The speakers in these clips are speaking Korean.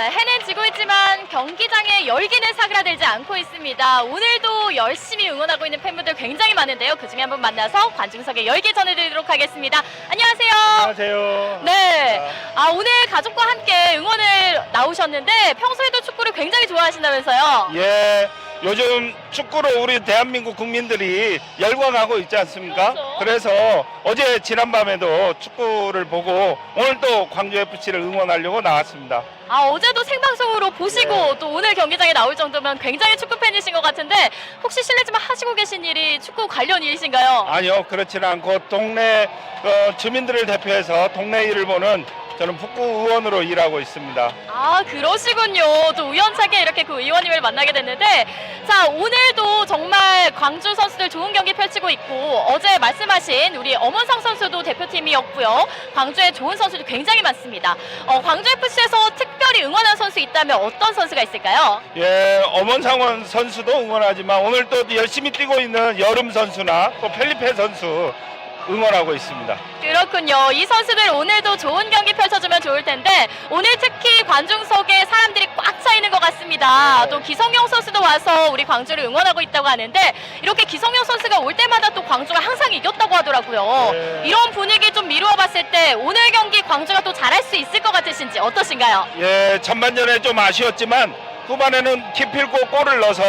네, 해는 지고 있지만 경기장의 열기는 사그라들지 않고 있습니다. 오늘도 열심히 응원하고 있는 팬분들 굉장히 많은데요. 그 중에 한분 만나서 관중석의 열기 전해드리도록 하겠습니다. 안녕하세요. 안녕하세요. 네. 아, 오늘 가족과 함께 응원을 나오셨는데 평소에도 축구를 굉장히 좋아하신다면서요? 예, 요즘 축구로 우리 대한민국 국민들이 열광하고 있지 않습니까? 그렇죠. 그래서 어제 지난밤에도 축구를 보고 오늘 또 광주 FC를 응원하려고 나왔습니다. 아, 어제도 생방송으로 보시고 네. 또 오늘 경기장에 나올 정도면 굉장히 축구 팬이신 것 같은데 혹시 실례지만 하시고 계신 일이 축구 관련 일이신가요? 아니요, 그렇지는 않고 동네 어, 주민들을 대표해서 동네 일을 보는 저는 북구 의원으로 일하고 있습니다. 아 그러시군요. 또 우연찮게 이렇게 그 의원님을 만나게 됐는데 자 오늘도 정말 광주 선수들 좋은 경기 펼치고 있고 어제 말씀하신 우리 엄원상 선수도 대표팀이었고요. 광주에 좋은 선수도 굉장히 많습니다. 어, 광주 FC에서 특별히 응원한 선수 있다면 어떤 선수가 있을까요? 예, 엄원상원 선수도 응원하지만 오늘 또 열심히 뛰고 있는 여름 선수나 또 펠리페 선수 응원하고 있습니다. 그렇군요. 이 선수들 오늘도 좋은 경기 펼쳐주면 좋을 텐데 오늘 특히 관중석에 사람들이 꽉 차 있는 것 같습니다. 또 기성용 선수도 와서 우리 광주를 응원하고 있다고 하는데 이렇게 기성용 선수가 올 때마다 또 광주가 항상 이겼다고 하더라고요. 네. 이런 분위기 좀 미루어 봤을 때 오늘 경기 광주가 또 잘할 수 있을 것 같으신지 어떠신가요? 예, 전반전에 좀 아쉬웠지만 후반에는 기필코 골을 넣어서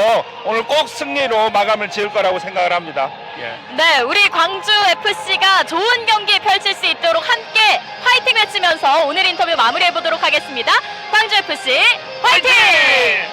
오늘 꼭 승리로 마감을 지을 거라고 생각을 합니다. 예. 네, 우리 광주 FC가 좋은 경기 펼칠 수 있도록 함께 화이팅 외치면서 오늘 인터뷰 마무리해 보도록 하겠습니다. 광주 FC 화이팅!